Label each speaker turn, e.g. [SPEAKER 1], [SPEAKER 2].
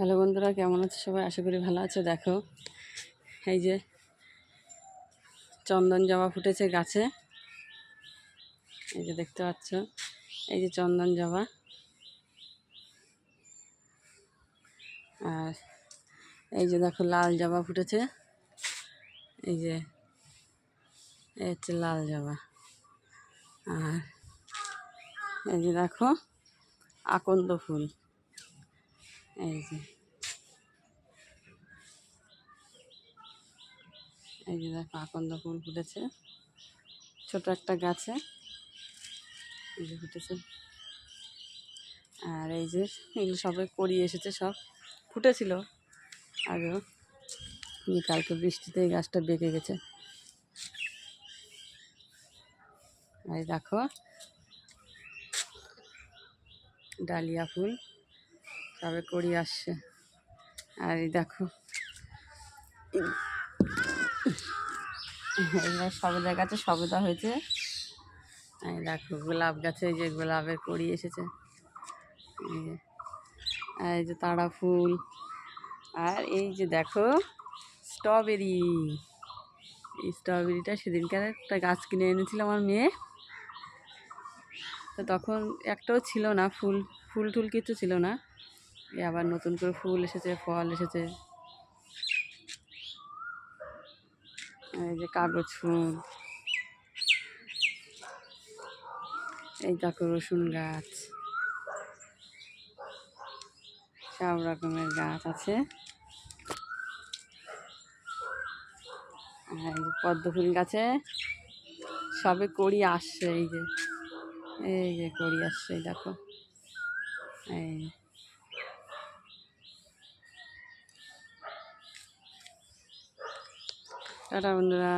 [SPEAKER 1] Hello বন্ধুরা, কেমন আছে সবাই? আশা করি ভালো আছে। দেখো, এই যে চন্দন জবা ফুটেছে গাছে। এই যে দেখতে পাচ্ছ, এই যে চন্দন জবা। আর এই যে দেখো, লাল জবা ফুটেছে। এই যে, এই হচ্ছে লাল জবা। আর এই যে দেখো, আকন্দ ফুল। এই যে। এই যে দেখো আকন্দ ফুল ফুটেছে। ছোট একটা গাছে। ফুটেছে। আর এই যে এগুলো সবে করি এসেছে সব। ফুটেছিল। আগেও। কালকে বৃষ্টিতে এই গাছটা বেঁকে গেছে। এই দেখো। ডালিয়া ফুল। তবে করি আসছে। আর এই দেখো। এবার সবেদা গাছে সবেদা হয়েছে। এই দেখো, গোলাপ গাছে যে গোলাপের কড়ি এসেছে। আর এই যে তাড়া ফুল। আর এই যে দেখো, স্ট্রবেরি। এই স্ট্রবেরিটা সেদিনকার একটা গাছ কিনে এনেছিল আমার মেয়ে। তো তখন একটাও ছিল না ফুল ফুল টুল কিছু ছিল না। আবার নতুন করে ফুল এসেছে, ফল এসেছে। এই যে কাগজ ফুল। এই দেখো রসুন গাছ। সব রকমের গাছ আছে। পদ্ম ফুল গাছে সবে কড়ি আসছে, এই যে। এই যে কড়ি আসছে দেখো। এই টাটা বন্ধুরা